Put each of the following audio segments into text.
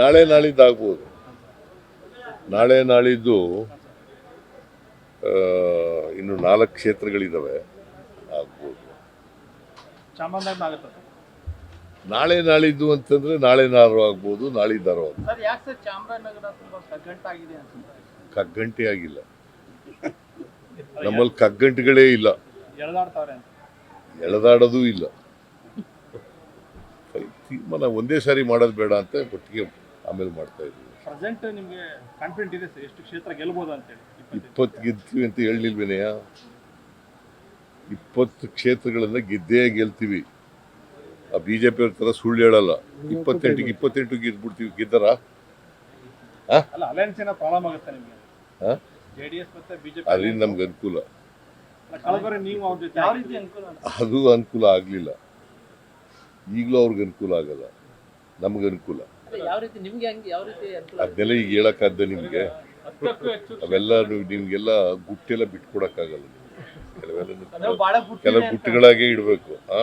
ನಾಳೆ ನಾಳಿದ್ದು ಆಗ್ಬೋದು ನಾಳೆ ನಾಳಿದ್ದು ಇನ್ನು ನಾಲ್ಕು ಕ್ಷೇತ್ರಗಳಿದ್ದಾವೆ ಆಗ್ಬೋದು. ನಾಳೆ ನಾಳಿದ್ದು ಅಂತಂದ್ರೆ ನಾಳೆ ನಾರು ಆಗ್ಬೋದು ನಾಳಿದ್ದಾರೋ ಕಗ್ಗಂಟೆ ಆಗಿಲ್ಲ. ನಮ್ಮಲ್ಲಿ ಕಗ್ಗಂಟುಗಳೇ ಇಲ್ಲ. ಎಳೆದಾಡೋದು ಇಲ್ಲ. ತೀರ್ಮಾನ ಒಂದೇ ಸಾರಿ ಮಾಡೋದು ಬೇಡ ಅಂತ ಒಟ್ಟಿಗೆ ಆಮೇಲೆ ಮಾಡ್ತಾ ಇದ್ದೀವಿ. ಪ್ರೆಸೆಂಟ್ ನಿಮಗೆ ಕಾನ್ಫಿಡೆಂಟ್ ಇದೆ ಸರ್ ಎಷ್ಟು ಕ್ಷೇತ್ರ ಗೆಲ್ಬೋದು ಅಂತೇಳಿ ಇಪ್ಪತ್ತು ಗೆದ್ದೀವಿ ಗೆಲ್ತೀವಿ ಅಂತ ಹೇಳಿಲ್ವೇನೆಯ ಇಪ್ಪತ್ತು ಕ್ಷೇತ್ರಗಳನ್ನು ಗೆದ್ದೇ ಗೆಲ್ತೀವಿ. ಆ ಬಿಜೆಪಿ ಪಿಯವ್ರ ತರ ಸುಳ್ಳು ಹೇಳಲ್ಲ. ಇಪ್ಪತ್ತೆಂಟಿಗೆ ಇಪ್ಪತ್ತೆಂಟು ಗೆದ್ಬಿಡ್ತೀವಿ. ಗೆದ್ದರ? ಅಲ್ಲ ಅಲಯನ್ಸ್ ಏನೋ ಪ್ರಾಬ್ಲಮ್ ಆಗುತ್ತೆ ನಿಮ್ಗೆ? ಹಾ? ಜೆಡಿಎಸ್ ಮತ್ತೆ ಬಿಜೆಪಿ ಅದರಿಂದ ನಮ್ಗೆ ಅನುಕೂಲ. ಕಳೆಬರಿ ನೀವು ಅವ್ರ ಜೊತೆ ಯಾವ ರೀತಿ ಅನುಕೂಲ? ಅದು ಅನುಕೂಲ ಆಗಲಿಲ್ಲ. ಈಗಲೂ ಅವ್ರಿಗೆ ಅನುಕೂಲ ಆಗಲ್ಲ. ನಮ್ಗೆ ಅನುಕೂಲ. ಅದೇ ಯಾವ ರೀತಿ ನಿಮ್ಗೆ ಹಂಗೆ ಯಾವ ರೀತಿ ಅನುಕೂಲ ಅದನ್ನೆಲ್ಲ ಈಗ ಹೇಳಕ್ಕಾದ್ದ ನಿಮಗೆ. ಅವೆಲ್ಲ ನಿಮ್ಗೆಲ್ಲ ಗುಟ್ಟೆಲ್ಲ ಬಿಟ್ಕೊಡಕ್ಕಾಗಲ್ಲ ಕೆಲವೆಲ್ಲ ಕೆಲವು ಗುಟ್ಟುಗಳಾಗೆ ಇಡಬೇಕು. ಆ?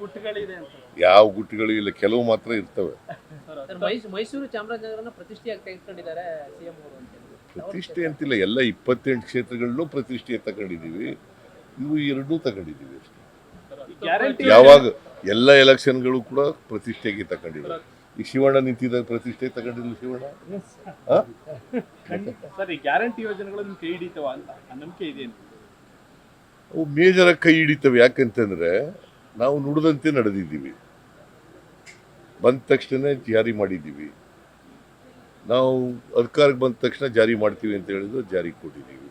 ಗುಟ್ಟುಗಳಿದೆ ಅಂತ. ಯಾವ ಗುಟ್ಟುಗಳು ಇಲ್ಲ ಕೆಲವು ಮಾತ್ರ ಇರ್ತವೆ. ಸರ್ ಸರ್ ಮೈಸೂರು ಚಾಮರಾಜನಗರನ ಪ್ರತಿಷ್ಠೆಯಾಗಿ ತೆಗೆದುಕೊಂಡಿದ್ದಾರೆ ಸಿಎಂ ಅವರು ಅಂತ ಹೇಳಿ ಪ್ರತಿಷ್ಠೆ ಅಂತಿಲ್ಲ ಎಲ್ಲ ಇಪ್ಪತ್ತೆಂಟು ಕ್ಷೇತ್ರಗಳನ್ನೂ ಪ್ರತಿಷ್ಠೆ ತಗೊಂಡಿದ್ದೀವಿ. ಇವು ಎರಡೂ ತಗೊಂಡಿದ್ದೀವಿ ಅಷ್ಟೇ. ಯಾವಾಗ ಎಲ್ಲ ಎಲೆಕ್ಷನ್ಗಳು ಕೂಡ ಪ್ರತಿಷ್ಠೆಗೆ ತಗೊಂಡಿಲ್ಲ. ಈ ಶಿವಣ್ಣ ನಿಂತಿದ್ದಾಗ ಪ್ರತಿಷ್ಠೆ ತಗೊಂಡಿಲ್ಲ ಶಿವಣ್ಣ? ಗ್ಯಾರಂಟಿ ಯೋಜನೆಗಳು ಕೈ ಹಿಡಿತವ ಅಂತ ನಂಬಿಕೆ ಇದೆ ಅವು ಮೇಜರಾಗಿ ಕೈ ಹಿಡಿತವೆ. ಯಾಕಂತಂದ್ರೆ ನಾವು ನುಡಿದಂತೆ ನಡೆದಿದ್ದೀವಿ. ಬಂದ ತಕ್ಷಣ ಜಾರಿ ಮಾಡಿದ್ದೀವಿ. ನಾವು ಅಧಿಕಾರಕ್ಕೆ ಬಂದ ತಕ್ಷಣ ಜಾರಿ ಮಾಡ್ತೀವಿ ಅಂತ ಹೇಳಿದ್ರು ಜಾರಿ ಕೊಟ್ಟಿದ್ದೀವಿ.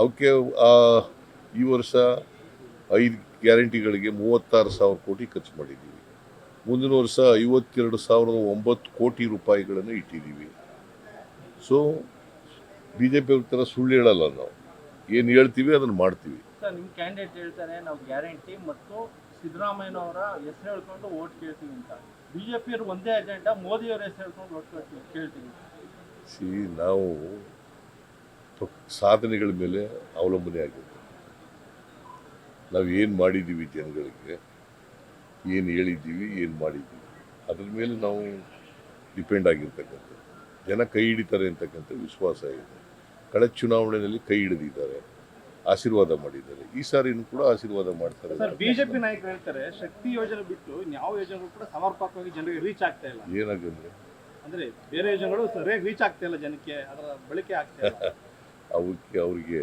ಅವಕ್ಕೆ ಆ ಈ ವರ್ಷ ಐದು ಗ್ಯಾರಂಟಿಗಳಿಗೆ ಮೂವತ್ತಾರು ಸಾವಿರ ಕೋಟಿ ಖರ್ಚು ಮಾಡಿದ್ದೀವಿ. ಮುಂದಿನ ವರ್ಷ ಐವತ್ತೆರಡು ಸಾವಿರದ ಒಂಬತ್ತು ಕೋಟಿ ರೂಪಾಯಿಗಳನ್ನು ಇಟ್ಟಿದ್ದೀವಿ. ಸೊ ಬಿ ಜೆ ಪಿ ಥರ ಸುಳ್ಳು ಹೇಳಲ್ಲ ನಾವು. ಏನು ಹೇಳ್ತೀವಿ ಅದನ್ನು ಮಾಡ್ತೀವಿ. ಸರ್ ನಿಮ್ಮ ಕ್ಯಾಂಡಿಡೇಟ್ ಹೇಳ್ತಾರೆ ನಾವು ಗ್ಯಾರಂಟಿ ಮತ್ತು ಸಿದ್ದರಾಮಯ್ಯನವರ ಹೆಸರು ಹೇಳ್ಕೊಂಡು ಓಟ್ ಕೇಳ್ತೀವಿ ಅಂತ. ಬಿಜೆಪಿಯವರು ಒಂದೇ ಅಜೆಂಡಾ ಮೋದಿಯವ್ರ ಹೆಸರು ಹೇಳ್ಕೊಂಡು ಓಟ್ ಕೇಳ್ತೀವಿ ಕೇಳ್ತೀವಿ. ಸಿ ನಾವು ಸಾಧನೆಗಳ ಮೇಲೆ ಅವಲಂಬನೆ ಆಗಿರ್ತೀವಿ ನಾವು ಏನು ಮಾಡಿದ್ದೀವಿ ಜನಗಳಿಗೆ ಏನು ಹೇಳಿದ್ದೀವಿ ಏನು ಮಾಡಿದ್ದೀವಿ ಅದ್ರ ಮೇಲೆ ನಾವು ಡಿಪೆಂಡ್ ಆಗಿರ್ತಕ್ಕಂಥದ್ದು. ಜನ ಕೈ ಹಿಡಿತಾರೆ ಅಂತಕ್ಕಂಥ ವಿಶ್ವಾಸ ಇದೆ. ಕಳೆದ ಚುನಾವಣೆಯಲ್ಲಿ ಕೈ ಹಿಡಿದಿದ್ದಾರೆ ಆಶೀರ್ವಾದ ಮಾಡಿದ್ದಾರೆ. ಈ ಸಾರಿನೂ ಕೂಡ ಆಶೀರ್ವಾದ ಮಾಡ್ತಾರೆ. ಬಿಜೆಪಿ ನಾಯಕರು ಹೇಳ್ತಾರೆ ಶಕ್ತಿ ಯೋಜನೆ ಬಿಟ್ಟು ಯಾವ ಯೋಜನೆಗಳು ಕೂಡ ಸಮರ್ಪಕವಾಗಿ ಜನರಿಗೆ ರೀಚ್ ಆಗ್ತಾ ಇಲ್ಲ. ಏನಾಗಂದ್ರೆ? ಅಂದ್ರೆ ಬೇರೆ ಯೋಜನೆಗಳು ಸರಿಯಾಗಿ ರೀಚ್ ಆಗ್ತಾ ಇಲ್ಲ ಜನಕ್ಕೆ ಅದರ ಬಳಕೆ ಆಗ್ತಾ ಇಲ್ಲ. ಅವಕ್ಕೆ ಅವ್ರಿಗೆ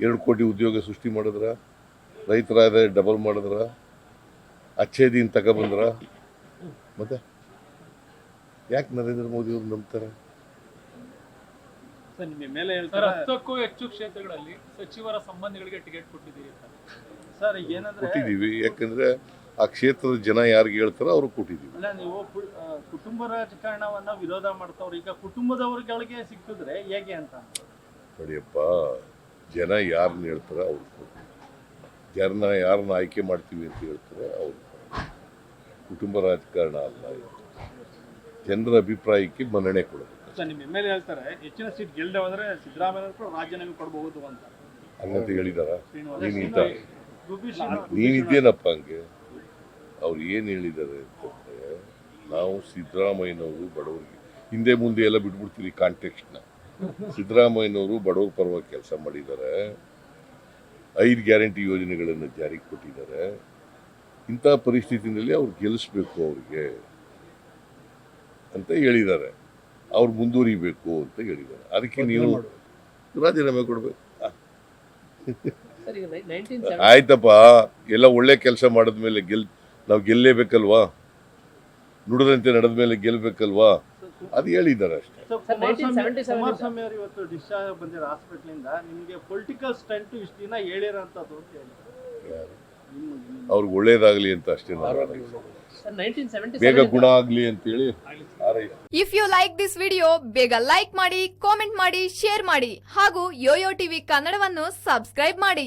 ಎರಡು ಕೋಟಿ ಉದ್ಯೋಗ ಸೃಷ್ಟಿ ಮಾಡಿದ್ರ ರೈತರ ಆದಾಯ ಡಬಲ್ ಮಾಡಿದ್ರ ಅಚ್ಚೆ ದಿನ ತಗೊಬಂದ್ರ ಮತ್ತೆ ಯಾಕೆ ನರೇಂದ್ರ ಮೋದಿ ಅವ್ರು ನಂಬ್ತಾರೆ? ಸರ್ ನಿಮ್ಮ ಮೇಲೆ ಹೇಳ್ತಾರೆ? ಹತ್ತಕ್ಕೂ ಹೆಚ್ಚು ಕ್ಷೇತ್ರಗಳಲ್ಲಿ ಸಚಿವರ ಸಂಬಂಧಿಗಳಿಗೆ ಟಿಕೆಟ್ ಕೊಟ್ಟಿದ್ದೀರಿ ಅಂತ. ಸರ್ ಈಗ ಏನಂದ್ರೆ ಕೊಟ್ಟಿದ್ದೀವಿ ಯಾಕಂದ್ರೆ ಆ ಕ್ಷೇತ್ರದ ಜನ ಯಾರಿಗೆ ಹೇಳ್ತಾರೋ ಅವ್ರು ಕೊಟ್ಟಿದ್ದೀವಿ. ಅಲ್ಲ ನೀವು ಕುಟುಂಬ ರಾಜಕಾರಣವನ್ನ ವಿರೋಧ ಮಾಡ್ತಾವ್ರು ಈಗ ಕುಟುಂಬದವರುಗಳಿಗೆ ಸಿಕ್ಕಿದ್ರೆ ಹೇಗೆ ಅಂತ? ನೋಡಿಯಪ್ಪ ಜನ ಯಾರನ್ನ ಹೇಳ್ತಾರೆ ಅವ್ರು ಕೊಡ್ತೀವಿ ಜನನ ಯಾರನ್ನ ಆಯ್ಕೆ ಮಾಡ್ತೀವಿ ಅಂತ ಹೇಳ್ತಾರೆ ಅವ್ರು ಕುಟುಂಬ ರಾಜಕಾರಣ ಅಲ್ಲ ಜನರ ಅಭಿಪ್ರಾಯಕ್ಕೆ ಮನ್ನಣೆ ಕೊಡಬೇಕು. ಹೇಳ್ತಾರೆ ಹೆಚ್ಚಿನ ಸೀಟ್ ಗೆಲ್ಲದೆ ಹೋದ್ರೆ ಸಿದ್ದರಾಮಯ್ಯ ಕೂಡ ರಾಜೀನಾಮೆ ಕೊಡಬಹುದು ಅಂತ. ಹೇಳಿದಾರ? ನೀನ್ ಇಂತ ನೀನಿದ್ದೇನಪ್ಪ ಹಂಗೆ? ಅವ್ರು ಏನು ಹೇಳಿದ್ದಾರೆ ಅಂತಂದ್ರೆ ನಾವು ಸಿದ್ದರಾಮಯ್ಯನವರು ಬಡವರಿಗೆ ಹಿಂದೆ ಮುಂದೆ ಎಲ್ಲ ಬಿಟ್ಬಿಡ್ತೀವಿ ಕಾಂಟೆಕ್ಸ್ಟ್ನ. ಸಿದ್ದರಾಮಯ್ಯನವರು ಬಡವ ಪರವಾಗಿ ಕೆಲಸ ಮಾಡಿದ್ದಾರೆ. ಐದು ಗ್ಯಾರಂಟಿ ಯೋಜನೆಗಳನ್ನು ಜಾರಿಗೆ ಕೊಟ್ಟಿದ್ದಾರೆ. ಇಂಥ ಪರಿಸ್ಥಿತಿನಲ್ಲಿ ಅವ್ರು ಗೆಲ್ಲಿಸ್ಬೇಕು ಅವ್ರಿಗೆ ಅಂತ ಹೇಳಿದ್ದಾರೆ. ಅವ್ರು ಮುಂದುವರಿಬೇಕು ಅಂತ ಹೇಳಿದ್ದಾರೆ. ಅದಕ್ಕೆ ನೀವು ರಾಜೀನಾಮೆ ಕೊಡಬೇಕು. ಆಯ್ತಪ್ಪ. ಎಲ್ಲ ಒಳ್ಳೆ ಕೆಲಸ ಮಾಡಿದ್ಮೇಲೆ ಗೆಲ್ ನಾವು ಗೆಲ್ಲೇಬೇಕಲ್ವಾ? ನುಡಿದಂತೆ ನಡೆದ ಮೇಲೆ ಗೆಲ್ಬೇಕಲ್ವಾ? ಅದು ಹೇಳಿದ್ದಾರೆ ಅಷ್ಟೇ. ಸೊ ಸರ್, 1977 ಕುಮಾರಸ್ವಾಮಿ ಅವರು ಇವತ್ತು ಡಿಸ್ಚಾರ್ಜ್ ಬಂದಿರೋ ಹಾಸ್ಪಿಟ್ಲಿಂದ ನಿಮಗೆ ಪೊಲಿಟಿಕಲ್ ಸ್ಟಂಟ್ ಇಷ್ಟು ದಿನ ಹೇಳಿರೋಂಥದ್ದು ಅಂತ ಹೇಳಿ. ಅವ್ರಿಗೆ ಒಳ್ಳೇದಾಗಲಿ ಅಂತ ಅಷ್ಟೇ ನಾನು ನೈನ್ಟೀನ್ ಸೆವೆಂಟಿ ಬೇಗ ಗುಣ ಆಗ್ಲಿ ಅಂತೇಳಿ ಹೇಳಿ if you like this video ಬೇಗ ಲೈಕ್ ಮಾಡಿ ಕಾಮೆಂಟ್ ಮಾಡಿ ಶೇರ್ ಮಾಡಿ ಹಾಗೂ ಯೋಯೋ ಟಿವಿ ಕನ್ನಡವನ್ನು ಸಬ್ಸ್ಕ್ರೈಬ್ ಮಾಡಿ.